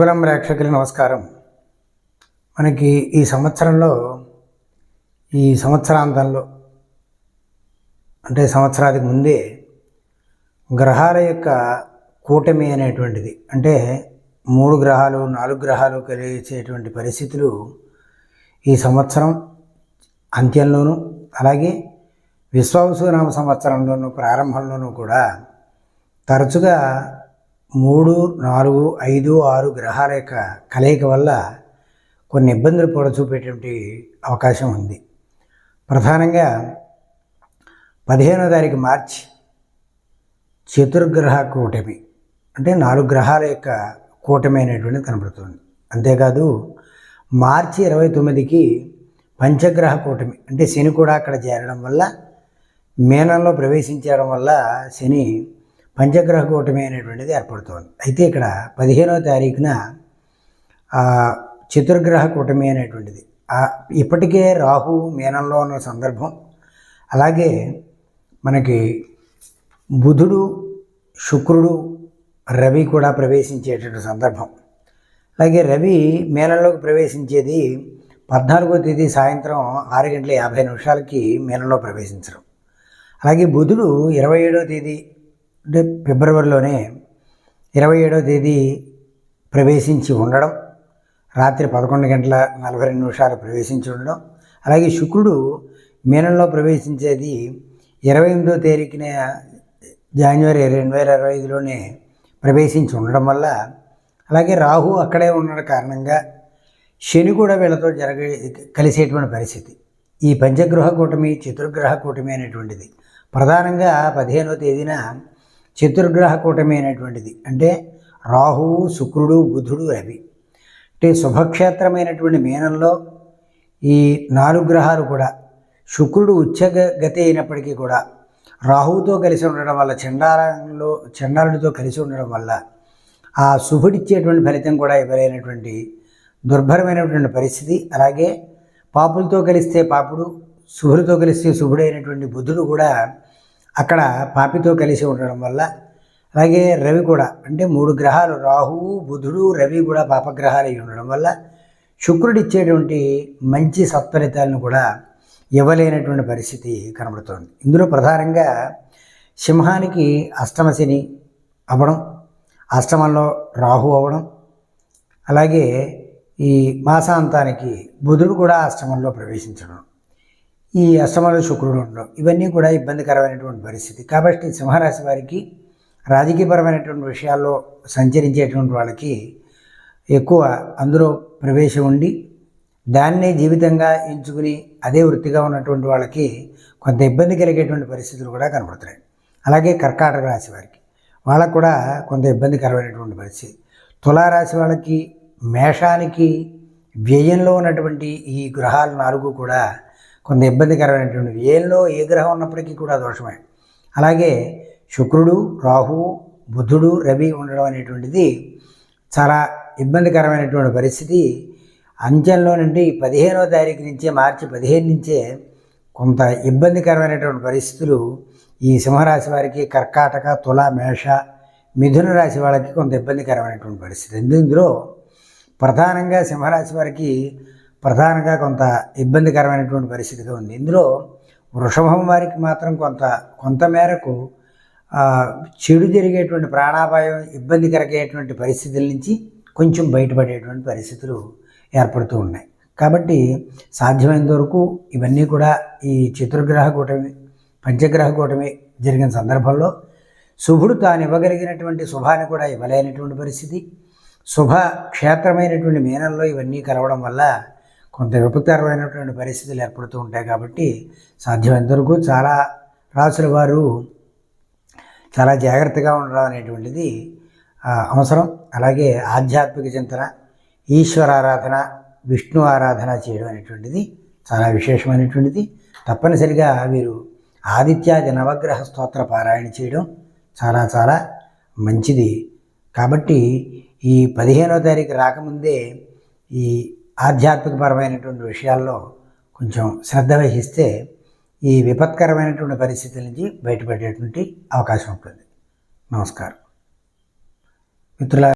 శుభలం ప్రేక్షకులు నమస్కారం. మనకి ఈ సంవత్సరంలో ఈ సంవత్సరాంతంలో అంటే సంవత్సరానికి ముందే గ్రహాల యొక్క కూటమి అనేటువంటిది అంటే మూడు గ్రహాలు నాలుగు గ్రహాలు కలిసేటువంటి పరిస్థితులు ఈ సంవత్సరం అంత్యంలోనూ అలాగే విశ్వావసునామ సంవత్సరంలోనూ ప్రారంభంలోనూ కూడా తరచుగా మూడు నాలుగు ఐదు ఆరు గ్రహాల యొక్క కలయిక వల్ల కొన్ని ఇబ్బందులు కూడా చూపేటువంటి అవకాశం ఉంది. ప్రధానంగా పదిహేనో తారీఖు మార్చి చతుర్గ్రహ కూటమి అంటే నాలుగు గ్రహాల యొక్క కూటమి అనేటువంటిది కనబడుతుంది. అంతేకాదు మార్చి ఇరవై తొమ్మిదికి పంచగ్రహ కూటమి అంటే శని కూడా అక్కడ చేరడం వల్ల మేనంలో ప్రవేశించడం వల్ల శని పంచగ్రహ కూటమి అనేటువంటిది ఏర్పడుతోంది. అయితే ఇక్కడ పదిహేనవ తారీఖున చతుర్గ్రహ కూటమి అనేటువంటిది. ఇప్పటికే రాహు మీనంలో ఉన్న సందర్భం. అలాగే మనకి బుధుడు శుక్రుడు రవి కూడా ప్రవేశించేటటువంటి సందర్భం. అలాగే రవి మేనంలోకి ప్రవేశించేది పద్నాలుగో తేదీ సాయంత్రం ఆరు గంటల యాభై నిమిషాలకి మేనంలో ప్రవేశించడం. అలాగే బుధుడు ఇరవై ఏడో తేదీ ఫిబ్రవరిలోనే ఇరవై ఏడవ తేదీ ప్రవేశించి ఉండడం రాత్రి పదకొండు గంటల నలభై రెండు నిమిషాలు ప్రవేశించి ఉండడం అలాగే శుక్రుడు మీనంలో ప్రవేశించేది ఇరవై ఎనిమిదో తేదీకిన జాన్వరి రెండు వేల ఇరవై ఐదులోనే ప్రవేశించి ఉండడం వల్ల అలాగే రాహు అక్కడే ఉండడం కారణంగా శని కూడా వీళ్ళతో జరగ కలిసేటువంటి పరిస్థితి. ఈ పంచగ్రహ కూటమి చతుర్గ్రహ కూటమి అనేటువంటిది. ప్రధానంగా పదిహేనో తేదీన చతుర్గ్రహ కూటమైనటువంటిది. అంటే రాహువు శుక్రుడు బుధుడు రవి. అంటే శుభక్షేత్రమైనటువంటి మీనంలో ఈ నాలుగు గ్రహాలు కూడా శుక్రుడు ఉచ్చగతి అయినప్పటికీ కూడా రాహువుతో కలిసి ఉండడం వల్ల చండాలంలో చండాలుడితో కలిసి ఉండడం వల్ల ఆ శుభుడిచ్చేటువంటి ఫలితం కూడా ఇవ్వలేనటువంటి దుర్భరమైనటువంటి పరిస్థితి. అలాగే పాపులతో కలిస్తే పాపుడు శుభుడితో కలిస్తే శుభుడైనటువంటి బుద్ధుడు కూడా అక్కడ పాపితో కలిసి ఉండడం వల్ల అలాగే రవి కూడా అంటే మూడు గ్రహాలు రాహువు బుధుడు రవి కూడా పాపగ్రహాలు అయి ఉండడం వల్ల శుక్రుడు ఇచ్చేటువంటి మంచి సత్ఫలితాలను కూడా ఇవ్వలేనటువంటి పరిస్థితి కనబడుతోంది. ఇందులో ప్రధానంగా సింహానికి అష్టమశని అవ్వడం అష్టమంలో రాహు అవ్వడం అలాగే ఈ మాసాంతానికి బుధుడు కూడా అష్టమంలో ప్రవేశించడం. ఈ అష్టమంలో శుక్రుడు ఉండడం. ఇవన్నీ కూడా ఇబ్బందికరమైనటువంటి పరిస్థితి. కాబట్టి సింహరాశి వారికి రాజకీయపరమైనటువంటి విషయాల్లో సంచరించేటువంటి వాళ్ళకి ఎక్కువ అందులో ప్రవేశం ఉండి దాన్నే జీవితంగా ఎంచుకుని అదే వృత్తిగా ఉన్నటువంటి వాళ్ళకి కొంత ఇబ్బంది కలిగేటువంటి పరిస్థితులు కూడా కనబడుతున్నాయి అలాగే కర్కాటక రాశి వారికి వాళ్ళకు కూడా కొంత ఇబ్బందికరమైనటువంటి పరిస్థితి. తులారాశి వాళ్ళకి మేషానికి వ్యయంలో ఉన్నటువంటి ఈ గ్రహాలు నాలుగు కూడా కొంత ఇబ్బందికరమైనటువంటి వ్యయంలో ఏ గ్రహం ఉన్నప్పటికీ కూడా దోషమే. అలాగే శుక్రుడు రాహువు బుద్ధుడు రవి ఉండడం అనేటువంటిది చాలా ఇబ్బందికరమైనటువంటి పరిస్థితి. అంచెంలో నుండి పదిహేనవ తారీఖు నుంచే మార్చి పదిహేను నుంచే కొంత ఇబ్బందికరమైనటువంటి పరిస్థితులు ఈ సింహరాశి వారికి కర్కాటక తుల మేష మిథున రాశి వాళ్ళకి కొంత ఇబ్బందికరమైనటువంటి పరిస్థితి. ఇందులో? ప్రధానంగా సింహరాశి వారికి ప్రధానంగా కొంత ఇబ్బందికరమైనటువంటి పరిస్థితిగా ఉంది. ఇందులో వృషభం వారికి మాత్రం కొంత కొంత మేరకు చెడు జరిగేటువంటి ప్రాణాపాయం ఇబ్బంది కలిగేటువంటి పరిస్థితుల నుంచి కొంచెం బయటపడేటువంటి పరిస్థితులు ఏర్పడుతూ ఉన్నాయి. కాబట్టి సాధ్యమైనంత వరకు ఇవన్నీ కూడా ఈ చతుర్గ్రహ కూటమి పంచగ్రహ కూటమి జరిగిన సందర్భంలో శుభుడు తాను ఇవ్వగలిగినటువంటి శుభాన్ని కూడా ఇవ్వలేనటువంటి పరిస్థితి. శుభ క్షేత్రమైనటువంటి మీనంలో ఇవన్నీ కలవడం వల్ల కొంత విపత్కరమైనటువంటి పరిస్థితులు ఏర్పడుతూ ఉంటాయి కాబట్టి సాధ్యమైనంతవరకు చాలా రాసుల వారు చాలా జాగ్రత్తగా ఉండడం అనేటువంటిది అవసరం. అలాగే ఆధ్యాత్మిక చింతన ఈశ్వర ఆరాధన విష్ణు ఆరాధన చేయడం అనేటువంటిది చాలా విశేషమైనటువంటిది. తప్పనిసరిగా వీరు ఆదిత్యాది నవగ్రహ స్తోత్ర పారాయణ చేయడం చాలా చాలా మంచిది. కాబట్టి ఈ పదిహేనో తారీఖు రాకముందే ఈ ఆధ్యాత్మికపరమైనటువంటి విషయాల్లో కొంచెం శ్రద్ధ వహిస్తే ఈ విపత్కరమైనటువంటి పరిస్థితుల నుంచి బయటపడేటువంటి అవకాశం ఉంటుంది. నమస్కారం. మిత్రుల